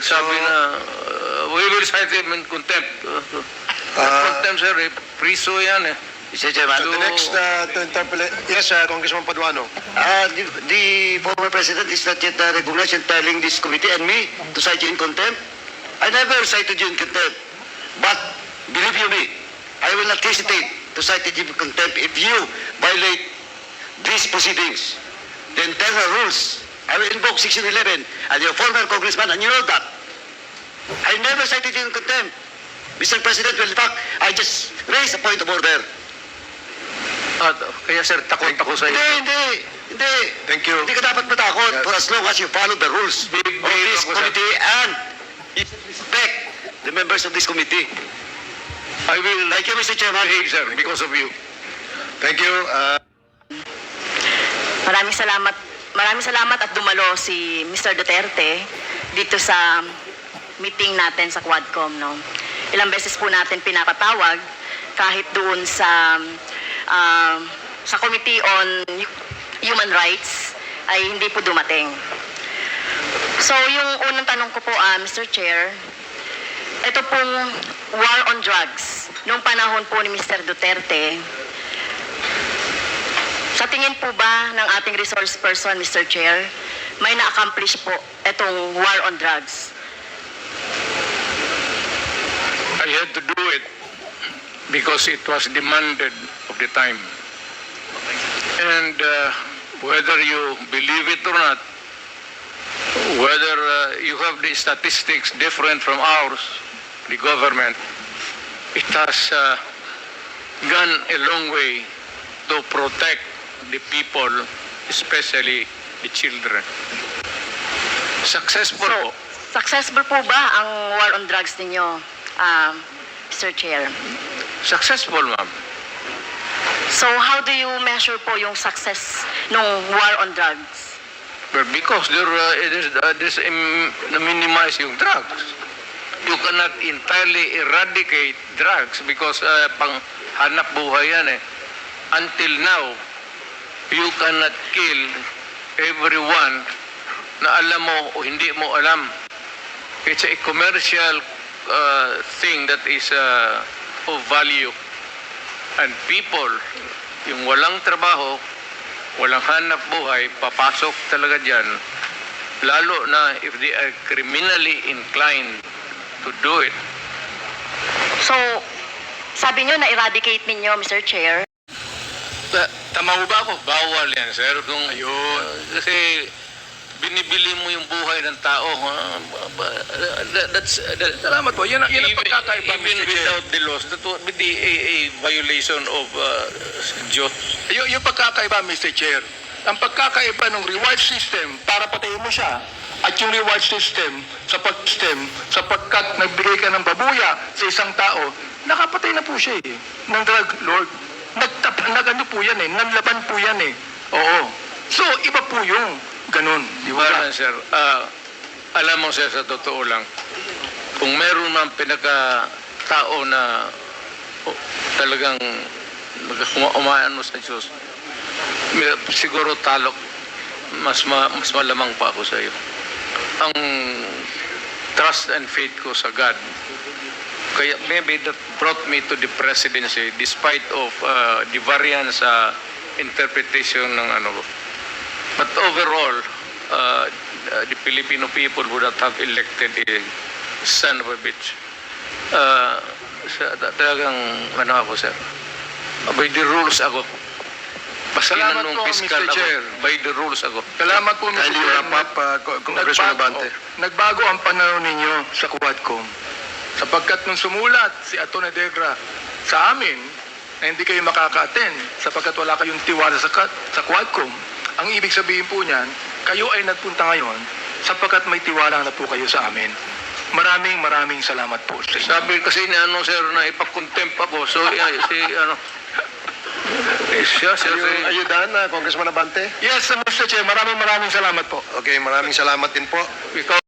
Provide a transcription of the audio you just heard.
sabi na, uh, we will cite him in contempt. Uh, Ah. contempt, sir, eh, priso yan eh. Mr. Chairman, So the next uh, to interpolate, yes, uh, Congressman Paduano. uh, the, the former president is not yet uh, recognized in telling this committee and me to cite you in contempt. I never cited you in contempt. But believe you me, I will not hesitate to cite you in contempt if you violate these proceedings. The internal rules. I will invoke 1611 and your former congressman, and you know that. I never cited you in contempt. Mr. President, well, in fact, I just raised a point of order. At, uh, kaya sir, takot ako sa Hindi, iyo. hindi, hindi. Thank you. Hindi ka dapat matakot Yes. for as long as you follow the rules Big of deal this ako, sir. committee and you respect the members of this committee. I will Thank you, Mr. Chairman. behave, sir, because of you. Thank you. Uh, Maraming salamat. Maraming salamat at dumalo si Mr. Duterte dito sa meeting natin sa Quadcom. No? Ilang beses po natin pinapatawag kahit doon sa um, sa Committee on Hu- Human Rights ay hindi po dumating. So yung unang tanong ko po, ah, Mr. Chair, ito pong war on drugs. Noong panahon po ni Mr. Duterte, sa tingin po ba ng ating resource person, Mr. Chair, may na-accomplish po itong war on drugs? I had to do it because it was demanded of the time. And uh, whether you believe it or not, whether uh, you have the statistics different from ours, the government, it has uh, gone a long way to protect the people, especially the children. Successful po. Successful po ba ang war on drugs ninyo, um, Mr. Chair? Successful, ma'am. So how do you measure po yung success ng war on drugs? Well, because there, uh, it is, uh, this um, minimize yung drugs. You cannot entirely eradicate drugs because uh, pang hanap buhay yan eh. Until now, you cannot kill everyone na alam mo o hindi mo alam. It's a commercial uh, thing that is uh, of value. And people, yung walang trabaho, walang hanap buhay, papasok talaga dyan, lalo na if they are criminally inclined to do it. So, sabi nyo na-eradicate ninyo, Mr. Chair, Ta- tama ba ako? Bawal yan, sir. Kung, Ayun. kasi binibili mo yung buhay ng tao. Ha? Ba- ba- that- That's, that, Salamat po. Yan yan ang pagkakaiba, even Mr. Without the laws, that would be the, a, a violation of uh, Diyos. Yung, yung pagkakaiba, Mr. Chair. Ang pagkakaiba ng reward system para patayin mo siya at yung reward system sa pag-system sapagkat nagbigay ka ng babuya sa isang tao, nakapatay na po siya eh, ng drug lord. Nagtap, nagano po yan eh, nanlaban po yan eh. Oo. So, iba po yung ganun. Di ba? Parang, sir, ah, alam mo, sir, sa totoo lang, kung meron man pinaka-tao na oh, talagang umaano sa Diyos, siguro talok, mas, ma, mas malamang pa ako sa iyo. Ang trust and faith ko sa God, kaya maybe that brought me to the presidency despite of uh, the variance sa interpretation ng ano But overall, uh, the Filipino people would not have elected a son of a bitch. Uh, sa, talagang, ano ako, sir? By the rules ako. Baski na Salamat po, Mr. ako. Chair. By the rules ako. Salamat po, Mr. kindly Chair. wrap up, uh, Congressman Nagbago, Abante. nagbago ang pananaw ninyo sa Quadcom. Sapagkat nung sumulat si Atty. Degra sa amin na hindi kayo makaka-attend sapagkat wala kayong tiwala sa, sa Quadcom, ang ibig sabihin po niyan, kayo ay nagpunta ngayon sapagkat may tiwala na po kayo sa amin. Maraming maraming salamat po sa inyo. Sabi kasi ni ano, sir, na ipakontempt ako. So, uh, si, ano, eh, siya, sir, you done, uh, Congressman Abante? Yes, Mr. Chair, maraming maraming salamat po. Okay, maraming salamat din po. ikaw